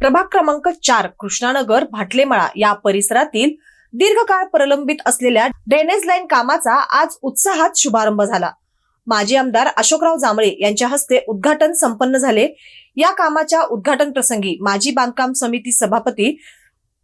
प्रभाग क्रमांक चार कृष्णानगर भाटलेमळा या परिसरातील दीर्घकाळ प्रलंबित असलेल्या ड्रेनेज लाईन कामाचा आज उत्साहात शुभारंभ झाला. माजी आमदार अशोकराव जांभळे यांच्या हस्ते उद्घाटन संपन्न झाले. या कामाच्या उद्घाटन प्रसंगी माजी बांधकाम समिती सभापती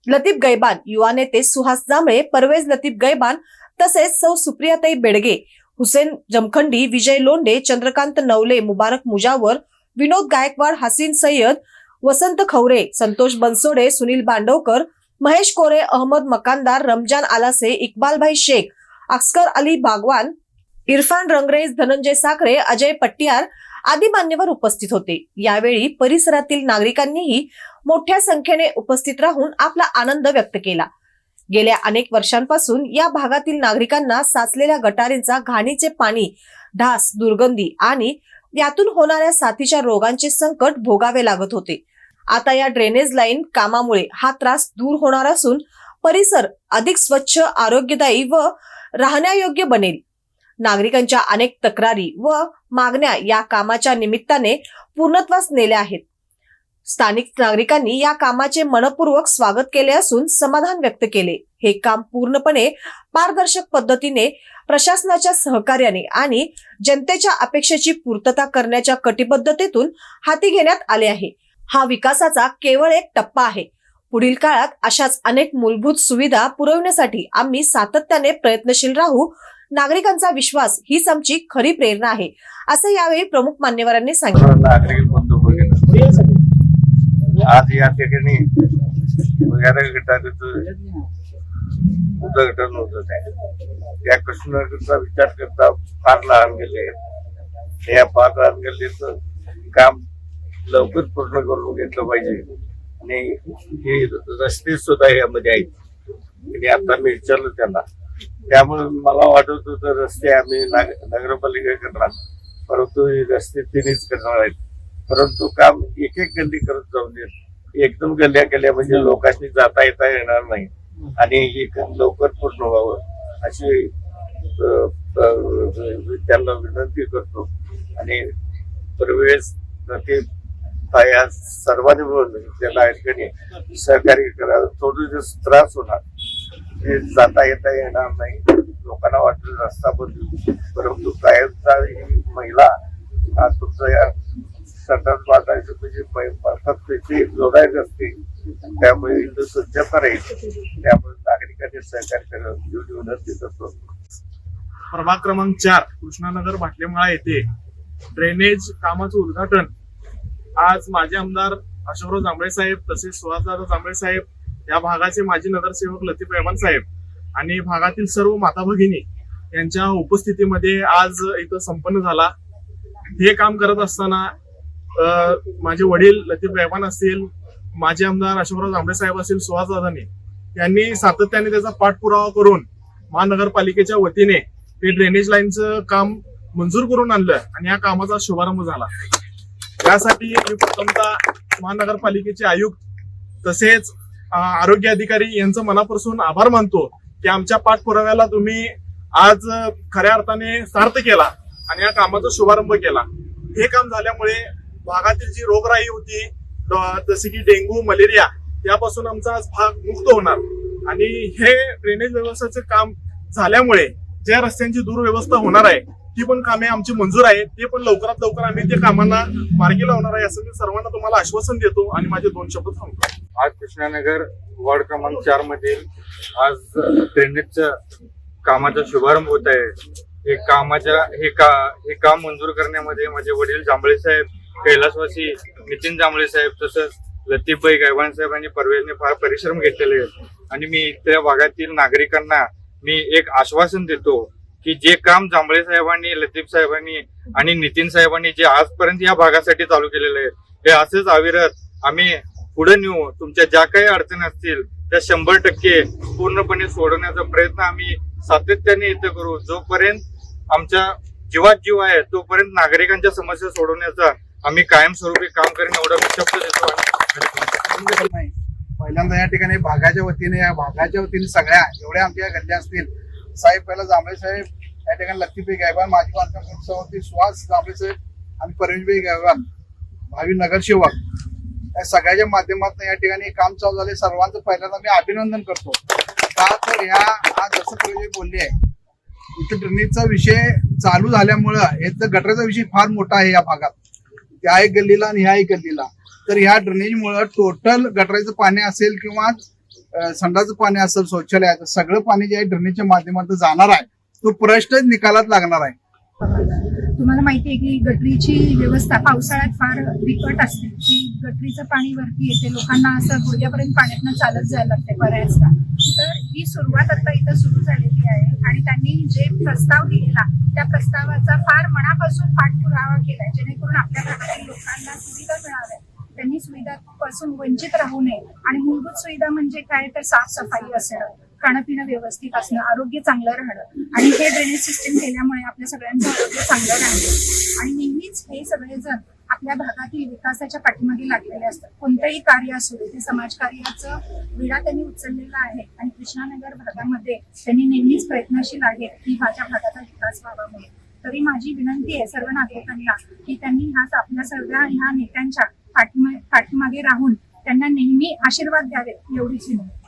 लतीफ गैबान युवा नेते सुहास जांभळे परवेज लतीफ गैबान तसेच सौ सुप्रियाताई बेडगे हुसेन जमखंडी विजय लोंडे चंद्रकांत नवले मुबारक मुजावर विनोद गायकवाड हसीन सय्यद वसंत खवरे संतोष बनसोडे सुनील बांडवकर महेश कोरे अहमद मकानदार रमजान आलासे इक्बालभाई शेख अस्कर अली बागवान इरफान रंगरेज धनंजय साखरे अजय पट्टियार आदी मान्यवर उपस्थित होते. यावेळी परिसरातील नागरिकांनीही मोठ्या संख्येने उपस्थित राहून आपला आनंद व्यक्त केला. गेल्या अनेक वर्षांपासून या भागातील नागरिकांना साचलेल्या गटारींचा घाणीचे पाणी ढास दुर्गंधी आणि यातून होणाऱ्या साथीच्या रोगांचे संकट भोगावे लागत होते. आता या ड्रेनेज लाईन कामामुळे हा त्रास दूर होणार असून परिसर अधिक स्वच्छ आरोग्यदायी व राहण्यायोग्य बनेल. नागरिकांच्या अनेक तक्रारी व मागण्या या कामाच्या निमित्ताने पूर्णत्वास नेल्या आहेत. स्थानिक नागरिकांनी या कामाचे मनपूर्वक स्वागत केले असून समाधान व्यक्त केले. हे काम पूर्णपणे पारदर्शक पद्धतीने प्रशासनाच्या सहकार्याने आणि जनतेच्या अपेक्षेची पूर्तता करण्याच्या कटिबद्धतेतून हाती घेण्यात आले आहे. हा विकासाचा केवळ एक टप्पा आहे. पुढील काळात अशाच अनेक मूलभूत सुविधा पुरवण्यासाठी आम्ही सातत्याने प्रयत्नशील राहू. नागरिकांचा विश्वास हीच आमची खरी प्रेरणा आहे असं यावेळी प्रमुख मान्यवरांनी सांगितलं. आज या ठिकाणी उद्घाटन होत आहे या कृष्णनगरचा विचार करता फार लहान गेले. या फार लहान गल्लीचं काम लवकर पूर्ण करून घेतलं पाहिजे. आणि हे रस्ते सुद्धा यामध्ये आहेत. आणि आता मी विचारलं त्यांना. त्यामुळे मला वाटत होतं रस्ते आम्ही नगरपालिका करणार परंतु हे रस्ते तिनेच करणार आहेत. परंतु काम एक एक गल्ली करत जाऊन देत. एकदम गल्ल्या केल्या म्हणजे लोकांनी जाता येता येणार नाही. आणि हे काम लवकर पूर्ण व्हावं अशी त्यांना विनंती करतो. आणि परवेळेस ते या सर्वांनी मिळून म्हणजे त्याला या ठिकाणी सहकार्य करावं थोडं त्रास होणार ते जाता येता येणार नाही लोकांना वाटेल रस्ता बदलू. परंतु कायमचा ही महिला आज तुमचं या सतत वाटायचं म्हणजे अर्थात त्याची जोडायची असते त्यामुळे हिंदू स्वच्छता राहील त्यामुळे नागरिकांनी सहकार्य करा एवढी विनंती करतो प्रभाग क्रमांक चार कृष्णानगर भाटलेमाळा येथे ड्रेनेज कामाचं उद्घाटन आज माजी आमदार अशोकराव जांभळे साहेब तसेच सुहासदादा जांभळे साहेब या भागाचे माजी नगरसेवक लतीफ रेहमान साहेब आणि भागातील सर्व माता भगिनी यांच्या उपस्थितीमध्ये आज इथं संपन्न झाला. हे काम करत असताना माझे वडील लतीफ रेहमान असतील माजी आमदार अशोकराव जांभळे साहेब असतील सुहासदादांनी यांनी सातत्याने त्याचा पाठपुरावा करून महानगरपालिकेच्या वतीने ते ड्रेनेज लाईनचं काम मंजूर करून आणलं आणि या कामाचा शुभारंभ झाला. यासाठी मी प्रथमतः महानगरपालिकेचे आयुक्त तसेच आरोग्य अधिकारी यांचं मनापासून आभार मानतो की आमच्या पाठपुराव्याला तुम्ही आज खऱ्या अर्थाने सार्थ केला आणि या कामाचा शुभारंभ केला. हे काम झाल्यामुळे भागातील जी रोगराई होती जसे की डेंग्यू मलेरिया यापासून आमचा आज भाग मुक्त होणार. आणि हे ड्रेनेज व्यवस्थेचं काम झाल्यामुळे ज्या रस्त्यांची दुर्व्यवस्था होणार आहे ती पण कामे आमची मंजूर आहेत. ते पण लवकरात लवकर आम्ही ते कामांना मार्गी लावणार आहे असं मी सर्वांना तुम्हाला आश्वासन देतो आणि माझे दोन शब्द सांगतो. आज कृष्णानगर वॉर्ड क्रमांक चार मधील आज ड्रेनेजच्या कामाचा शुभारंभ होत आहे. हे कामाच्या हे का हे काम मंजूर करण्यामध्ये माझे वडील जांभळे साहेब कैलासवासी नितीन जांभळे साहेब तसंच लतीफभाई गायवान साहेब आणि परवेजने फार परिश्रम घेतलेले आहेत. आणि मी त्या भागातील नागरिकांना मी एक आश्वासन देतो की जे काम जांभळे साहेबांनी लतीफ साहेबांनी आणि नितीन साहेबांनी जे आजपर्यंत या भागासाठी चालू केलेले आहे हे असेच अविरत आम्ही पुढे नेऊ. तुमच्या ज्या काही अडचणी असतील त्या शंभर टक्के पूर्णपणे सोडवण्याचा प्रयत्न आम्ही सातत्याने इथं करू. जोपर्यंत आमच्या जीवात जीव आहे तोपर्यंत नागरिकांच्या समस्या सोडवण्याचा आम्ही कायमस्वरूपी काम करेन एवढा मी शब्द देतो पहिल्यांदा या ठिकाणी भागाच्या वतीने या भागाच्या वतीने सगळ्या एवढ्या आमच्या गल्ल्या असतील साहेब पहिला जांभळे साहेब या ठिकाणी लक्ष्मीबाई गायबान माजी बांधकाम सभापती सुहास जांभळे साहेब आणि परवीनबाई गायबान भावी नगरसेवक. या सगळ्याच्या माध्यमातून या ठिकाणी काम चालू झाले. सर्वांचं पहिल्यांदा मी अभिनंदन करतो. का तर ह्या आज जसं प्रोजेक्ट बोलली आहे इथं ड्रेनेजचा विषय चालू झाल्यामुळं इथं गटराचा विषय फार मोठा आहे या भागात. त्या एक गल्लीला आणि ह्या एक गल्लीला. तर ह्या ड्रेनेजमुळं टोटल गटराचं पाणी असेल किंवा संडाचं पाणी असेल शौचालयाचं सगळं पाणी जे आहे ड्रेनेजच्या माध्यमातून जाणार आहे. तो प्रश्न निकालात लागणार आहे. तुम्हाला माहिती आहे की गटरीची व्यवस्था पावसाळ्यात फार बिकट असते. की गटरीचं पाणी वरती येते लोकांना असं गुडघ्यापर्यंत पाण्यातनं चालत जायला लागते बऱ्याचदा. तर ही सुरुवात आता इथं सुरू झालेली आहे आणि त्यांनी जे प्रस्ताव दिलेला त्या प्रस्तावाचा फार मनापासून पाठपुरावा केलाय. जेणेकरून आपल्या भागातील लोकांना सुविधा मिळाव्या त्यांनी सुविधा पासून वंचित राहू नये आणि मूलभूत सुविधा म्हणजे काय तर साफसफाई असणं खाणंपिणं व्यवस्थित असणं आरोग्य चांगलं राहणं. आणि हे ड्रेनेज सिस्टीम केल्यामुळे आपल्या सगळ्यांचं आरोग्य चांगलं राहणं. आणि नेहमीच हे सगळेजण आपल्या भागातील विकासाच्या पाठीमागे लागलेले असतात. कोणतंही कार्य असू दे ते समाजकार्याचं विडा त्यांनी उचललेला आहे आणि कृष्णानगर भागामध्ये त्यांनी नेहमीच प्रयत्नशील आहेत की माझ्या भागाचा विकास व्हावा म्हणून. तरी माझी विनंती आहे सर्व नागरिकांना की त्यांनी ह्या आपल्या सगळ्या ह्या नेत्यांच्या पाठीमागे राहून त्यांना नेहमी आशीर्वाद द्यावे एवढीच विनंती.